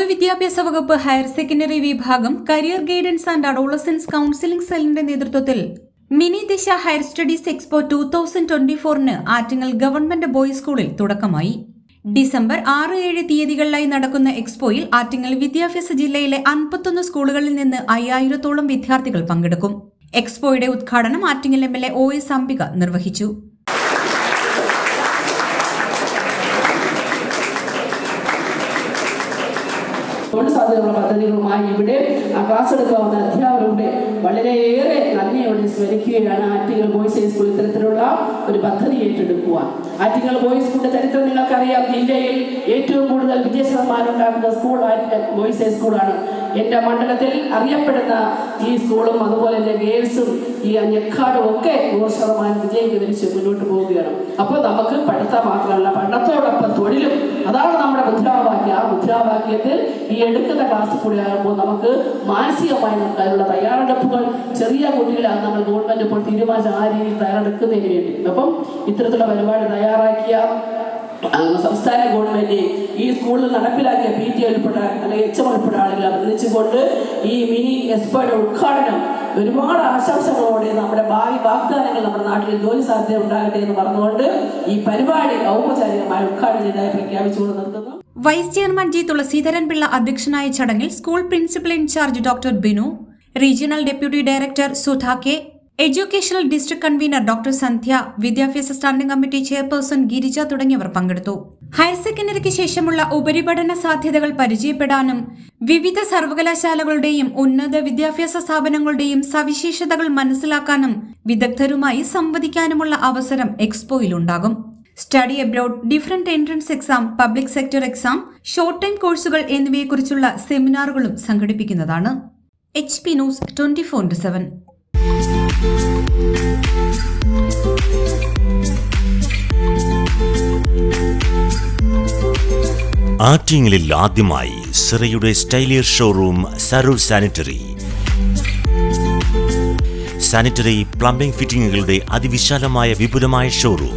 പൊതുവിദ്യാഭ്യാസ വകുപ്പ് higher secondary വിഭാഗം career guidance and adolescence counselling സെല്ലിന്റെ നേതൃത്വത്തിൽ mini Disha higher studies expo two thousand twenty ഫോറിന് Attingal government boys സ്കൂളിൽ തുടക്കമായി. ഡിസംബർ ആറ് ഏഴ് തീയതികളിലായി നടക്കുന്ന എക്സ്പോയിൽ ആറ്റിങ്ങൽ വിദ്യാഭ്യാസ ജില്ലയിലെ അൻപത്തൊന്ന് സ്കൂളുകളിൽ നിന്ന് അയ്യായിരത്തോളം വിദ്യാർത്ഥികൾ പങ്കെടുക്കും. എക്സ്പോയുടെ ഉദ്ഘാടനം Attingal M L A O S Ambika നിർവഹിച്ചു. സാധ്യതയുള്ള പദ്ധതികളുമായി ഇവിടെ ആ ക്ലാസ് എടുക്കാവുന്ന അധ്യാപകരുടെ വളരെയേറെ നന്ദിയോടെ സ്മരിക്കുകയാണ് ആറ്റിങ്ങൽ ബോയ്സ് ഹൈ സ്കൂൾ ഇത്തരത്തിലുള്ള ഒരു പദ്ധതി ഏറ്റെടുക്കുക ആറ്റിങ്ങൽ ബോയ്സ് സ്കൂളിന്റെ ചരിത്രം നിങ്ങൾക്കറിയാം. ജില്ലയിൽ ഏറ്റവും കൂടുതൽ വിജയ ഉണ്ടാക്കുന്ന സ്കൂൾ ബോയ്സ് ഹൈ സ്കൂളാണ്. എന്റെ മണ്ഡലത്തിൽ അറിയപ്പെടുന്ന ഈ സ്കൂളും അതുപോലെ തന്നെ ഗേൾസും ഈ അഞ്ഞക്കാടും ഒക്കെ നൂറ് ശതമാനം വിജയം മുന്നോട്ട് പോവുകയാണ്. അപ്പോൾ നമുക്ക് പഠിത്തം മാത്രമല്ല പഠനത്തോടൊപ്പം തൊഴിലും. അതാണ് നമ്മുടെ മുദ്രാവാക്യം. ആ മുദ്രാവാക്യത്തിൽ ഈ എടുക്കുന്ന ക്ലാസ് കൂടി ആകുമ്പോൾ നമുക്ക് മാനസികമായി നമുക്ക് അതിനുള്ള തയ്യാറെടുപ്പുകൾ ചെറിയ കുട്ടികളാണ് നമ്മൾ ഗവൺമെന്റ് ഇപ്പോൾ തീരുമാനിച്ച ആ രീതിയിൽ തയ്യാറെടുക്കുന്നതിന് വേണ്ടി. അപ്പം ഇത്തരത്തിലുള്ള പരിപാടി തയ്യാറാക്കിയ സംസ്ഥാന ഗവൺമെന്റ് ഈ സ്കൂളിൽ നടപ്പിലാക്കിയ പി ടി ഉൾപ്പെടെ അല്ലെങ്കിൽ എച്ച് എം ഉൾപ്പെടെ ആളുകളെ അഭിനന്ദിച്ചുകൊണ്ട് ഈ മിനി എസ്പയുടെ ഉദ്ഘാടനം ഒരുപാട് ആശംസകളോടെ നമ്മുടെ ഭാവി വാഗ്ദാനങ്ങൾ നമ്മുടെ നാട്ടിൽ ജോലി സാധ്യത ഉണ്ടാകട്ടെ എന്ന് പറഞ്ഞുകൊണ്ട് ഈ പരിപാടി ഔപചാരികമായി ഉദ്ഘാടനം ചെയ്തതായി പ്രഖ്യാപിച്ചുകൊണ്ട് നിർത്തുന്നു. Vice chairman G Thulasidharan Pillai അധ്യക്ഷനായ ചടങ്ങിൽ school principal in charge doctor Binu regional deputy director Sudha K educational district convener doctor Sandhya വിദ്യാഭ്യാസ സ്റ്റാൻഡിംഗ് കമ്മിറ്റി ചെയർപേഴ്സൺ ഗിരിജ തുടങ്ങിയവർ പങ്കെടുത്തു. ഹയർ സെക്കൻഡറിക്ക് ശേഷമുള്ള ഉപരിപഠന സാധ്യതകൾ പരിചയപ്പെടാനും വിവിധ സർവകലാശാലകളുടെയും ഉന്നത വിദ്യാഭ്യാസ സ്ഥാപനങ്ങളുടെയും സവിശേഷതകൾ മനസ്സിലാക്കാനും വിദഗ്ധരുമായി സംവദിക്കാനുമുള്ള അവസരം എക്സ്പോയിലുണ്ടാകും. Study abroad different entrance exam public sector exam short time കോഴ്സുകൾ എന്നിവയെക്കുറിച്ചുള്ള സെമിനാറുകളും സംഘടിപ്പിക്കുന്നതാണ്. H P news twenty four seven ആറ്റിങ്ങലിൽ ആദ്യമായി സിറയുടെ സ്റ്റൈലിയർ ഷോറൂം സരൂർ സാനിറ്ററി. സാനിറ്ററി പ്ലംബിംഗ് ഫിറ്റിംഗുകളുടെ അതിവിശാലമായ വിപുലമായ showroom.